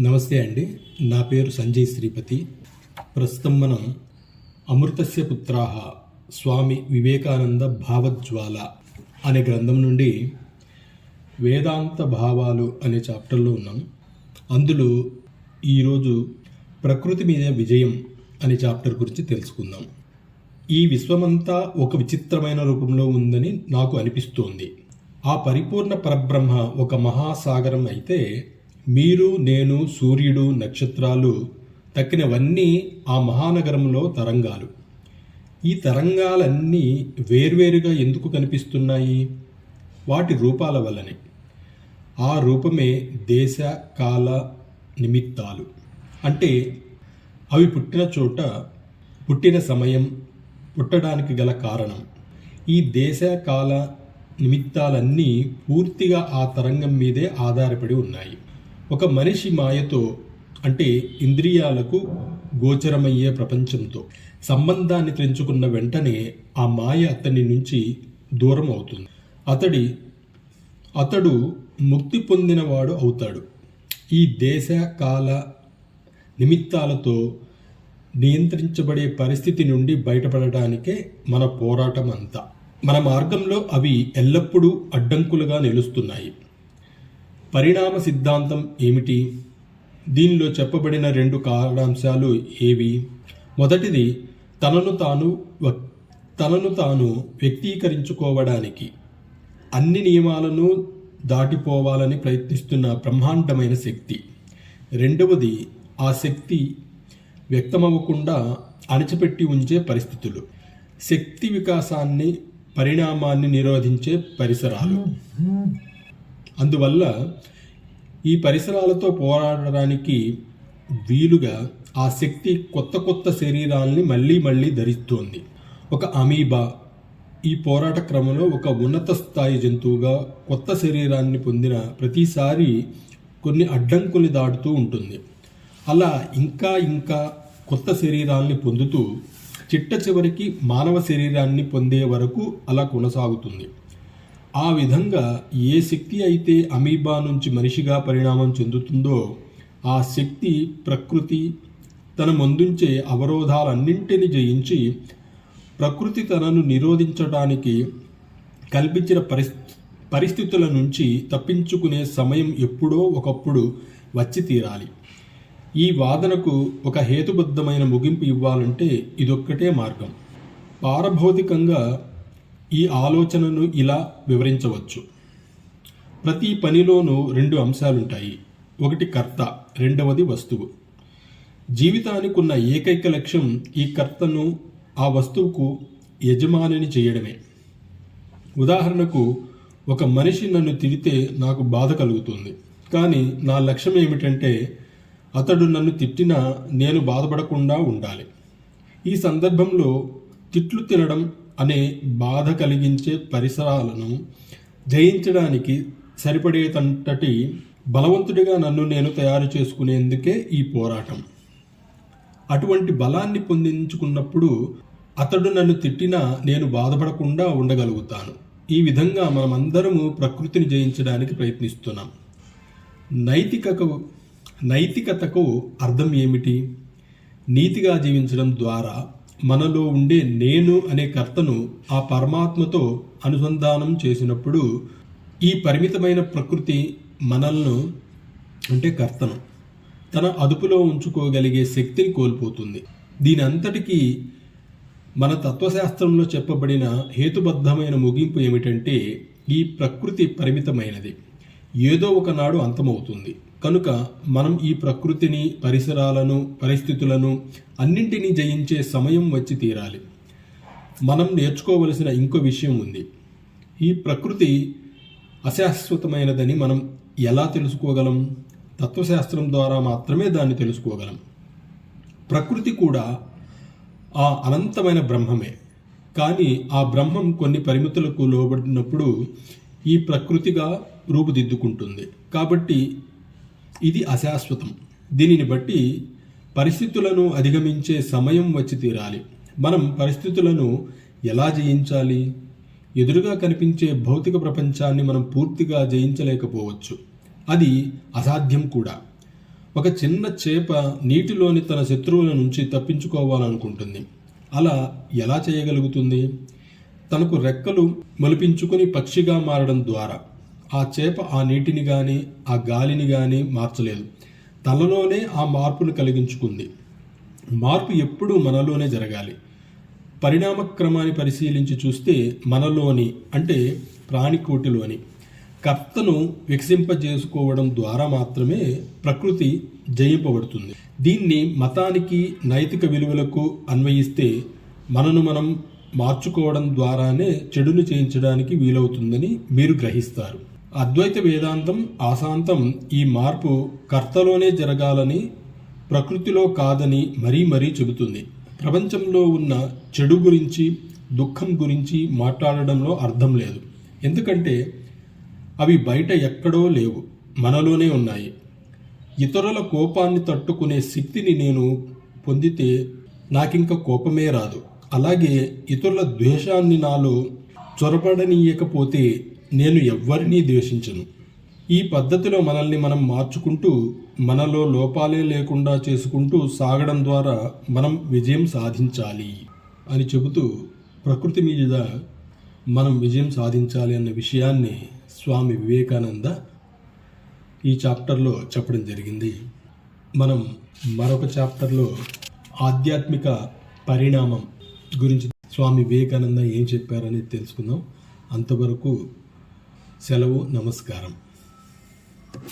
నమస్తే అండి. నా పేరు సంజయ్ శ్రీపతి. ప్రస్తుతం మనం అమృతస్య పుత్రాహ స్వామి వివేకానంద భావజ్వాల అనే గ్రంథం నుండి వేదాంత భావాలు అనే చాప్టర్లో ఉన్నాం. అందులో ఈరోజు ప్రకృతి మీద విజయం అనే చాప్టర్ గురించి తెలుసుకుందాం. ఈ విశ్వమంతా ఒక విచిత్రమైన రూపంలో ఉందని నాకు అనిపిస్తోంది. ఆ పరిపూర్ణ పరబ్రహ్మ ఒక మహాసాగరం అయితే మీరు నేను సూర్యుడు నక్షత్రాలు తక్కినవన్నీ ఆ మహానగరంలో తరంగాలు. ఈ తరంగాలన్నీ వేర్వేరుగా ఎందుకు కనిపిస్తున్నాయి? వాటి రూపాల వల్లనే. ఆ రూపమే దేశ కాల నిమిత్తాలు. అంటే అవి పుట్టిన చోట పుట్టిన సమయం పుట్టడానికి గల కారణం. ఈ దేశ కాల నిమిత్తాలన్నీ పూర్తిగా ఆ తరంగం మీదే ఆధారపడి ఉన్నాయి. ఒక మనిషి మాయతో అంటే ఇంద్రియాలకు గోచరమయ్యే ప్రపంచంతో సంబంధాన్ని తెంచుకున్న వెంటనే ఆ మాయ అతని నుంచి దూరం అవుతుంది అతడి అతడు ముక్తి పొందినవాడు అవుతాడు. ఈ దేశ కాల నిమిత్తాలతో నియంత్రించబడే పరిస్థితి నుండి బయటపడటానికే మన పోరాటం అంతా మన మార్గంలో అవి ఎల్లప్పుడూ అడ్డంకులుగా నిలుస్తున్నాయి. పరిణామ సిద్ధాంతం ఏమిటి? దీనిలో చెప్పబడిన రెండు కారణాంశాలు ఏవి? మొదటిది తనను తాను తనను తాను వ్యక్తీకరించుకోవడానికి అన్ని నియమాలను దాటిపోవాలని ప్రయత్నిస్తున్న బ్రహ్మాండమైన శక్తి. రెండవది ఆ శక్తి వ్యక్తమవ్వకుండా అణచిపెట్టి ఉంచే పరిస్థితులు. శక్తి వికాసాన్ని పరిణామాన్ని నిరోధించే పరిసరాలు. అందువల్ల ఈ పరిసరాలతో పోరాడడానికి వీలుగా ఆ శక్తి కొత్త కొత్త శరీరాల్ని మళ్ళీ మళ్ళీ ధరిస్తోంది. ఒక అమీబా ఈ పోరాట క్రమంలో ఒక ఉన్నత స్థాయి జంతువుగా కొత్త శరీరాన్ని పొందిన ప్రతిసారి కొన్ని అడ్డంకుల్ని దాటుతూ ఉంటుంది. అలా ఇంకా ఇంకా కొత్త శరీరాల్ని పొందుతూ చిట్ట చివరికి మానవ శరీరాన్ని పొందే వరకు అలా కొనసాగుతుంది. ఆ విధంగా ఏ శక్తి అయితే అమీబా నుంచి మనిషిగా పరిణామం చెందుతుందో ఆ శక్తి ప్రకృతి తన ముందుంచే అవరోధాలన్నింటినీ జయించి ప్రకృతి తనను నిరోధించడానికి కల్పించిన పరిస్థి పరిస్థితుల నుంచి తప్పించుకునే సమయం ఎప్పుడో ఒకప్పుడు వచ్చి తీరాలి. ఈ వాదనకు ఒక హేతుబద్ధమైన ముగింపు ఇవ్వాలంటే ఇదొక్కటే మార్గం. పారభౌతికంగా ఈ ఆలోచనను ఇలా వివరించవచ్చు. ప్రతి పనిలోనూ రెండు అంశాలుంటాయి. ఒకటి కర్త రెండవది వస్తువు. జీవితానికి ఉన్న ఏకైక లక్ష్యం ఈ కర్తను ఆ వస్తువుకు యజమానిని చేయడమే. ఉదాహరణకు ఒక మనిషి నన్ను తిడితే నాకు బాధ కలుగుతుంది. కానీ నా లక్ష్యం ఏమిటంటే అతడు నన్ను తిట్టినా నేను బాధపడకుండా ఉండాలి. ఈ సందర్భంలో తిట్లు తినడం అనే బాధ కలిగించే పరిసరాలను జయించడానికి సరిపడేటంతటి బలవంతుడిగా నన్ను నేను తయారు చేసుకునేందుకే ఈ పోరాటం. అటువంటి బలాన్ని పొందించుకున్నప్పుడు అతడు నన్ను తిట్టినా నేను బాధపడకుండా ఉండగలుగుతాను. ఈ విధంగా మనమందరము ప్రకృతిని జయించడానికి ప్రయత్నిస్తున్నాం. నైతికకు నైతికతకు అర్థం ఏమిటి? నీతిగా జీవించడం ద్వారా మనలో ఉండే నేను అనే కర్తను ఆ పరమాత్మతో అనుసంధానం చేసినప్పుడు ఈ పరిమితమైన ప్రకృతి మనల్ని అంటే కర్తను తన అదుపులో ఉంచుకోగలిగే శక్తిని కోల్పోతుంది. దీని అంతటికీ మన తత్వశాస్త్రంలో చెప్పబడిన హేతుబద్ధమైన ముగింపు ఏమిటంటే ఈ ప్రకృతి పరిమితమైనది. ఏదో ఒకనాడు అంతమవుతుంది. కనుక మనం ఈ ప్రకృతిని పరిసరాలను పరిస్థితులను అన్నింటినీ జయించే సమయం వచ్చి తీరాలి. మనం నేర్చుకోవలసిన ఇంకో విషయం ఉంది. ఈ ప్రకృతి అశాశ్వతమైనదని మనం ఎలా తెలుసుకోగలం? తత్వశాస్త్రం ద్వారా మాత్రమే దాన్ని తెలుసుకోగలం. ప్రకృతి కూడా ఆ అనంతమైన బ్రహ్మమే. కానీ ఆ బ్రహ్మం కొన్ని పరిమితులకు లోబడినప్పుడు ఈ ప్రకృతిగా రూపుదిద్దుకుంటుంది. కాబట్టి ఇది అశాశ్వతం. దీనిని బట్టి పరిస్థితులను అధిగమించే సమయం వచ్చి తీరాలి. మనం పరిస్థితులను ఎలా జయించాలి? ఎదురుగా కనిపించే భౌతిక ప్రపంచాన్ని మనం పూర్తిగా జయించలేకపోవచ్చు. అది అసాధ్యం కూడా. ఒక చిన్న చేప నీటిలోని తన శత్రువుల నుంచి తప్పించుకోవాలనుకుంటుంది. అలా ఎలా చేయగలుగుతుంది? తనకు రెక్కలు మొలిపించుకుని పక్షిగా మారడం ద్వారా. ఆ చేప ఆ నీటిని కానీ ఆ గాలిని కానీ మార్చలేదు. తనలోనే ఆ మార్పును కలిగించుకుంది. మార్పు ఎప్పుడూ మనలోనే జరగాలి. పరిణామక్రమాన్ని పరిశీలించి చూస్తే మనలోని అంటే ప్రాణికోటిలోని కర్తను వికసింపజేసుకోవడం ద్వారా మాత్రమే ప్రకృతి జయింపబడుతుంది. దీన్ని మతానికి నైతిక విలువలకు అన్వయిస్తే మనను మనం మార్చుకోవడం ద్వారానే చెడును చేయించడానికి వీలవుతుందని మీరు గ్రహిస్తారు. అద్వైత వేదాంతం ఆశాంతం ఈ మార్పు కర్తలోనే జరగాలని ప్రకృతిలో కాదని మరీ మరీ చెబుతుంది. ప్రపంచంలో ఉన్న చెడు గురించి దుఃఖం గురించి మాట్లాడడంలో అర్థం లేదు. ఎందుకంటే అవి బయట ఎక్కడో లేవు మనలోనే ఉన్నాయి. ఇతరుల కోపాన్ని తట్టుకునే శక్తిని నేను పొందితే నాకింక కోపమే రాదు. అలాగే ఇతరుల ద్వేషాన్ని నాలో చొరబడనీయకపోతే నేను ఎవ్వరినీ ద్వేషించను. ఈ పద్ధతిలో మనల్ని మనం మార్చుకుంటూ మనలో లోపాలే లేకుండా చేసుకుంటూ సాగడం ద్వారా మనం విజయం సాధించాలి అని చెబుతూ ప్రకృతి మీద మనం విజయం సాధించాలి అన్న విషయాన్ని స్వామి వివేకానంద ఈ చాప్టర్లో చెప్పడం జరిగింది. మనం మరొక చాప్టర్లో ఆధ్యాత్మిక పరిణామం గురించి స్వామి వివేకానంద ఏం చెప్పారనేది తెలుసుకుందాం. అంతవరకు సెలవు నమస్కారం.